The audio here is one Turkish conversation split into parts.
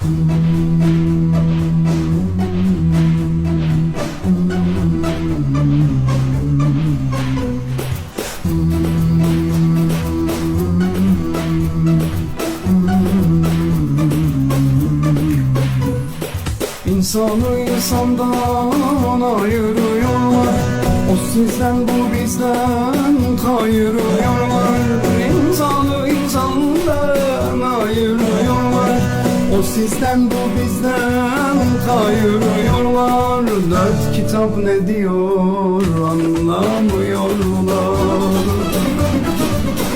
İnsanı insandan ayırıyorlar. O sizden bu bizden kayırıyorlar sizden bu bizden kayırıyorlar. Dört kitap ne diyor? Anlamıyorlar.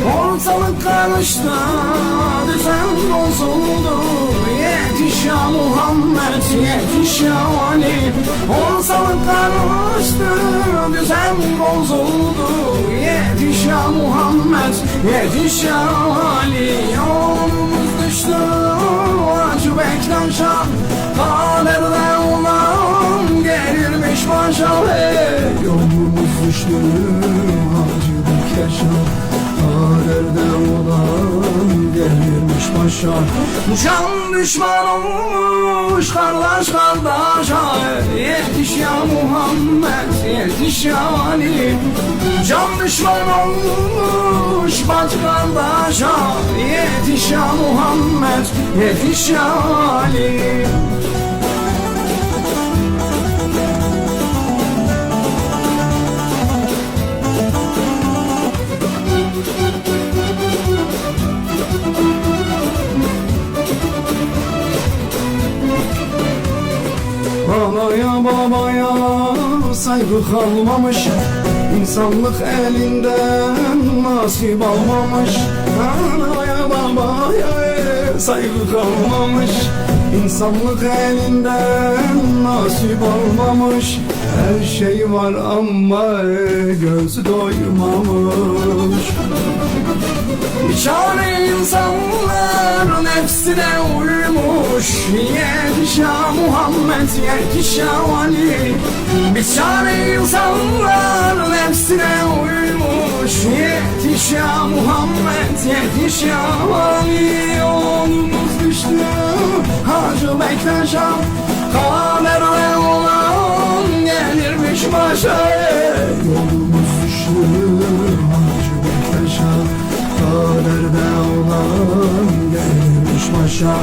Ortalık karıştı, düzen bozuldu. Yetiş ya Muhammed, yetiş ya Ali. Ortalık karıştı, düzen bozuldu. Yetiş ya Muhammed, yetiş ya Ali. Yolumuz beklenşan Kaderde olan gelirmiş başa hey. Yolumuz düştü, acı beklenşan Kaderde olan gelirmiş başa Can düşman olmuş kardeş kardeşe Yetiş ya Muhammed yetiş ya Ali. Can düşman olmuş bacı kardeşe Yetiş ya Muhammed yetiş ya Ali. Anaya babaya saygı kalmamış İnsanlık elinden nasip almamış. Anaya babaya saygı kalmamış. İnsanlık elinden nasip almamış. Her şey var ama göz doymamış Biçare insanlar nefsine uymuş. Yetiş ya Muhammed yetiş ya Ali? Biçare insanlar nefsine uymuş. Yetiş ya Muhammed yetiş ya Ali? Yolumuz düştü. Hacı bekleşen Kaderde olan gelirmiş başa başa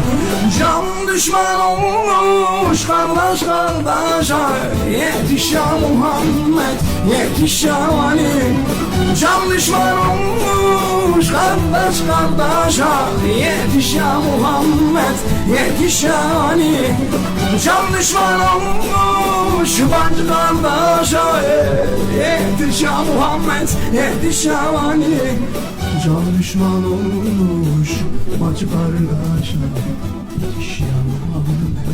Can düşman olmuş kardeş kardeşe. Yetiş ya Muhammed yetiş ya Ali. Can düşman olmuş kardeş kardeşe. Yetiş ya Muhammed yetiş ya Ali. Can düşman olmuş bacı kardeşe. Yetiş ya Muhammed yetiş ya Ali Can düşman olmuş bacı kardeşe Yetiş ya Muhammed yetiş ya